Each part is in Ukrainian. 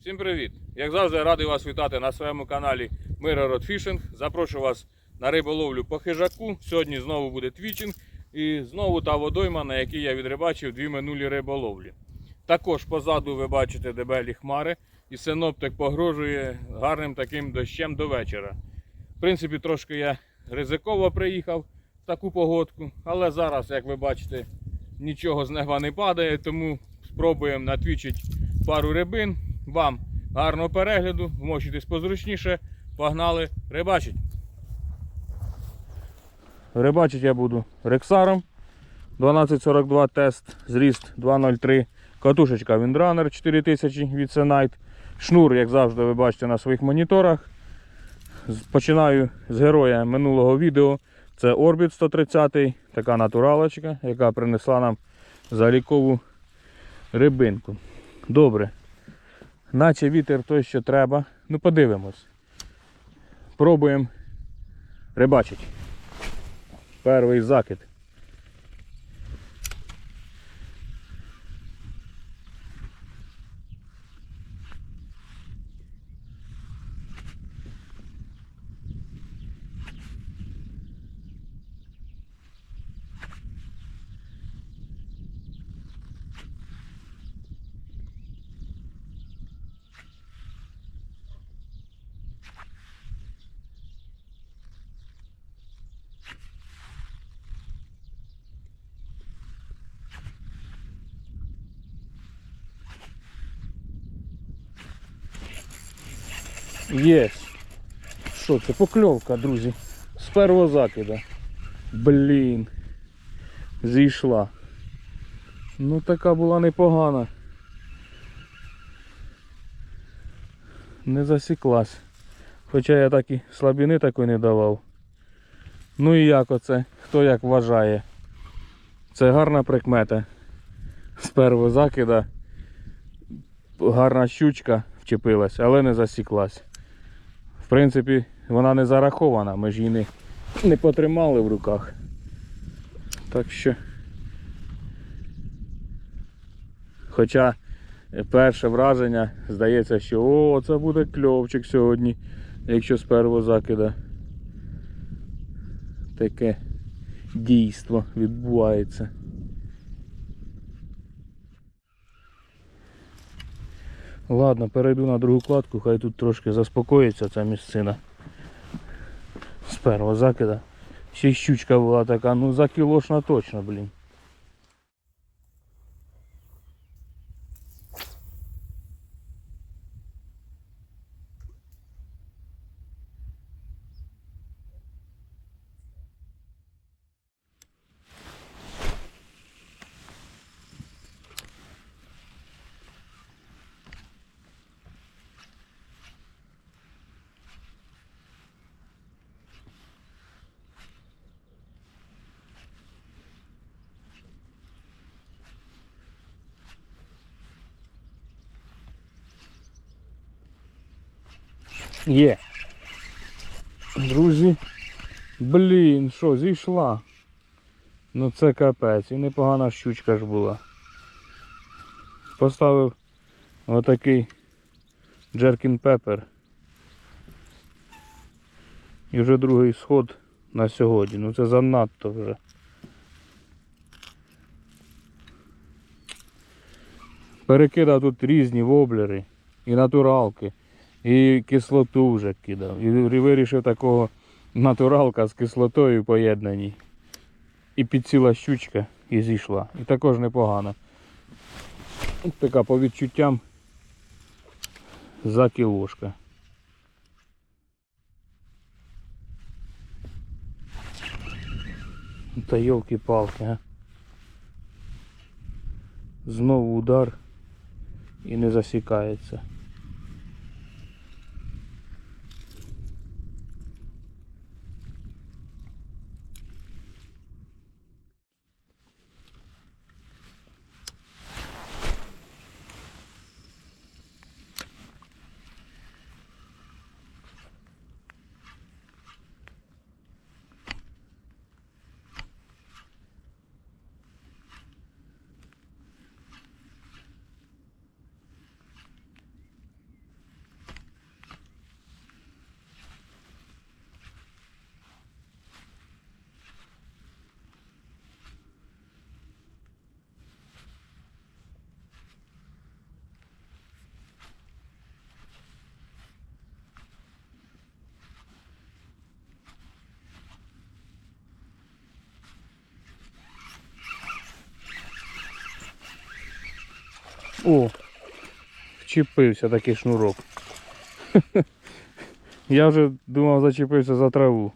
Всім привіт! Як завжди, радий вас вітати на своєму каналі Mirror Fishing. Запрошую вас на риболовлю по хижаку. Сьогодні знову буде твічинг і знову та водойма, на якій я відрибачив дві минулі риболовлі. Також позаду ви бачите дебелі хмари, і синоптик погрожує гарним таким дощем до вечора. В принципі, трошки я ризиково приїхав в таку погодку, але зараз, як ви бачите, нічого з неба не падає, тому спробуємо натвічити пару рибин. Вам гарного перегляду, вмощуйтесь позручніше. Погнали рибачить. Рибачить я буду рексаром. 1242 тест, зріст 203, катушечка Windrunner 4000 від Senite. Шнур, як завжди, ви бачите на своїх моніторах. Починаю з героя минулого відео. Це Orbit 130, така натуралочка, яка принесла нам залікову рибинку. Добре. Наче вітер той, що треба. Ну подивимось. Пробуємо рибачити. Перший закид. Є. Що це? Покльовка, друзі. З першого закида. Блін. Зійшла. Ну така була непогана. Не засіклась. Хоча я так і слабини такої не давав. Ну і як оце? Хто як вважає? Це гарна прикмета. З першого закида гарна щучка вчепилась, але не засіклась. Принципі, вона не зарахована, ми ж її не, не потримали в руках. Так що. Хоча перше враження здається, що о, це буде кльовчик сьогодні, якщо з першого закида таке дійство відбувається. Ладно, перейду на другу кладку, хай тут трошки заспокоїться ця місцина. З першого закида. Ще щучка була така, ну за кілошна точно, блін. Є. Друзі. Блін, що, зійшла. Ну це капець. І непогана щучка ж була. Поставив отакий джеркін пепер. І вже другий сход на сьогодні. Ну це занадто вже. Перекидав тут різні воблери і натуралки. І кислоту вже кидав. І вирішив такого натуралка з кислотою поєднані. І підсіла щучка і зійшла. І також непогано. Така по відчуттям за кілошка. Та йолки-палки, а. Знову удар і не засікається. О, вчепився такий шнурок. Я вже думав зачепився за траву.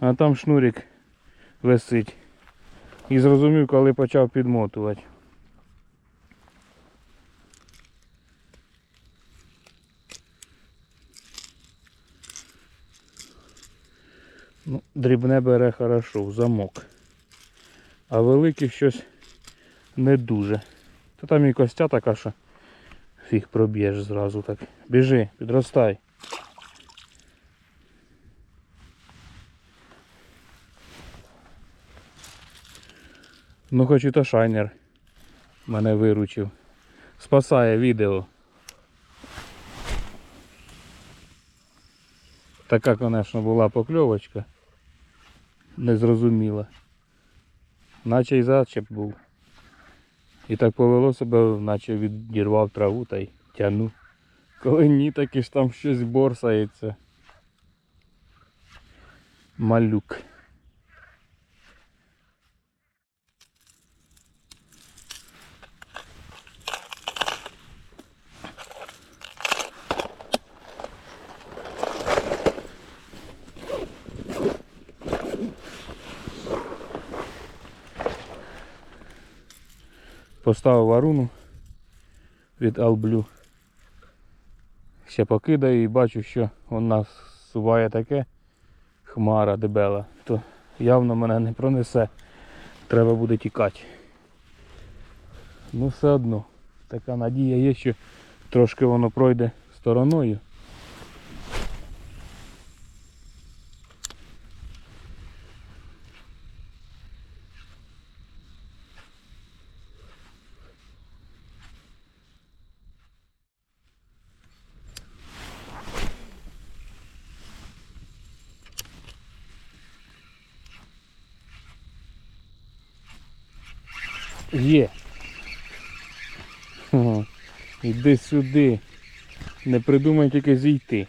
А там шнурик висить. І зрозумів, коли почав підмотувати. Ну, дрібне бере хорошо, в замок. А великих щось не дуже. Та там і костя така, що фіг проб'єш зразу так. Біжи, підростай. Ну хоч і то шайнер мене виручив. Спасає відео. Така, звісно, була покльовочка. Незрозуміла. Наче й зачеп був. І так повело себе, наче відірвав траву та й тяну. Коли ні, таки ж там щось борсається. Малюк. Поставив варуну від Алблю. Ще покидаю і бачу, що вона суває таке хмара дебела, то явно мене не пронесе. Треба буде тікати. Ну все одно, така надія є, що трошки воно пройде стороною. Є. Ага. Іди сюди. Не придумай тільки зійти.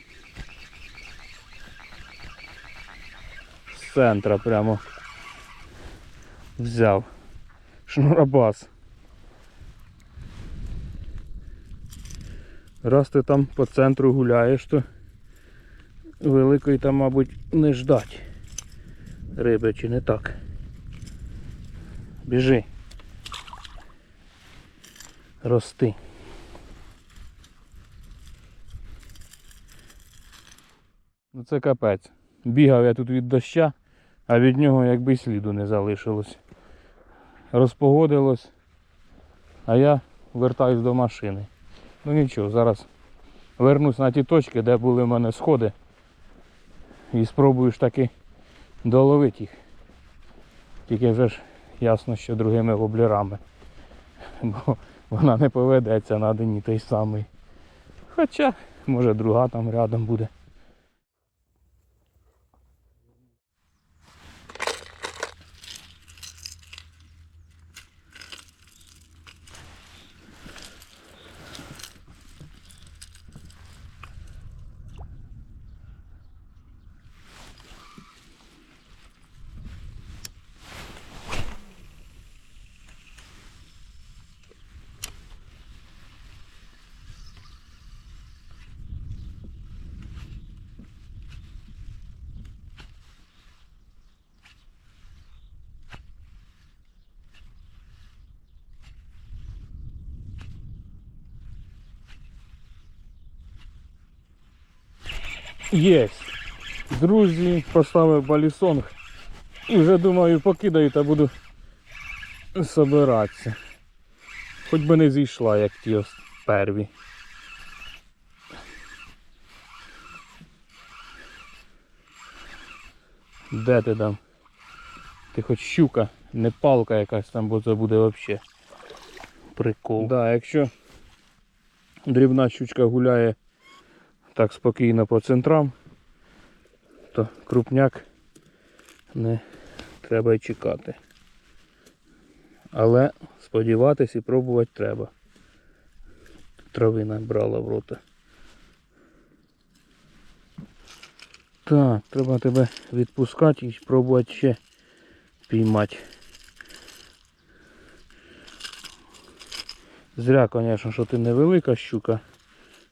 З центра прямо взяв. Шнурабас. Раз ти там по центру гуляєш, то великої там, мабуть, не ждать риби, чи не так. Біжи. Рости. Ну це капець. Бігав я тут від доща, а від нього якби й сліду не залишилось. Розпогодилось, а я вертаюсь до машини. Ну нічого, зараз вернусь на ті точки, де були в мене сходи. І спробую ж таки доловити їх. Тільки вже ж ясно, що другими воблерами. Бо вона не поведеться на дні той самий. Хоча, може друга там рядом буде. Є. Друзі, поставив балісонг. І вже думаю покидаю та буду собиратися. Хоч би не зійшла, як ті перві. Де ти там? Ти хоч щука, не палка якась там, бо це буде взагалі прикол. Да, якщо дрібна щучка гуляє так спокійно по центрам, то крупняк не треба й чекати. Але сподіватись і пробувати треба. Травина брала в рота. Так, треба тебе відпускати і спробувати ще піймати. Зря, звісно, що ти невелика щука.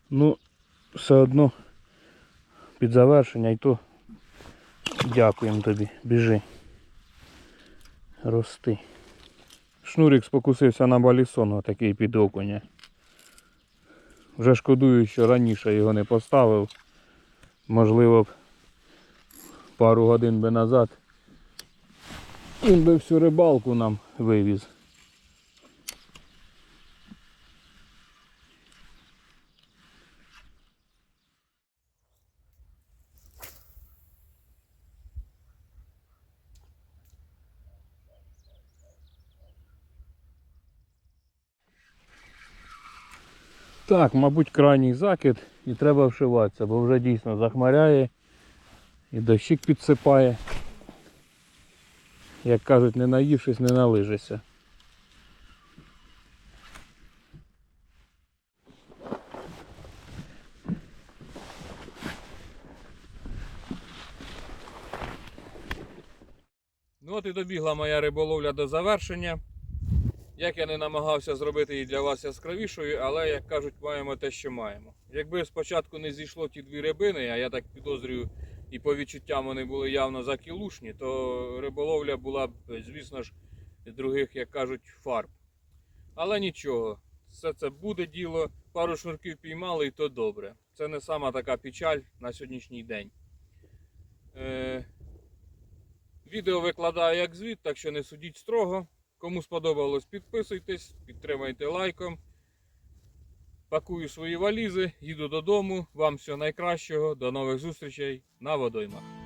Ну, все одно під завершення і то дякуємо тобі. Біжи. Рости. Шнурик спокусився на балісон, отакий під окуня. Вже шкодую, що раніше його не поставив. Можливо б пару годин би назад він би всю рибалку нам вивіз. Так, мабуть, крайній закид і треба вшиватися, бо вже дійсно захмаряє і дощик підсипає. Як кажуть, не наївшись, не налижешся. Ну от і добігла моя риболовля до завершення. Як я не намагався зробити її для вас яскравішою, але, як кажуть, маємо те, що маємо. Якби спочатку не зійшло ті дві рибини, а я так підозрюю, і по відчуттям вони були явно закілушні, то риболовля була б, звісно ж, других, як кажуть, фарб. Але нічого, все це буде діло. Пару шнурків піймали і то добре. Це не сама така печаль на сьогоднішній день. Е, відео викладаю як звіт, так що не судіть строго. Кому сподобалось, підписуйтесь, підтримайте лайком. Пакую свої валізи, їду додому. Вам всього найкращого. До нових зустрічей на водоймах.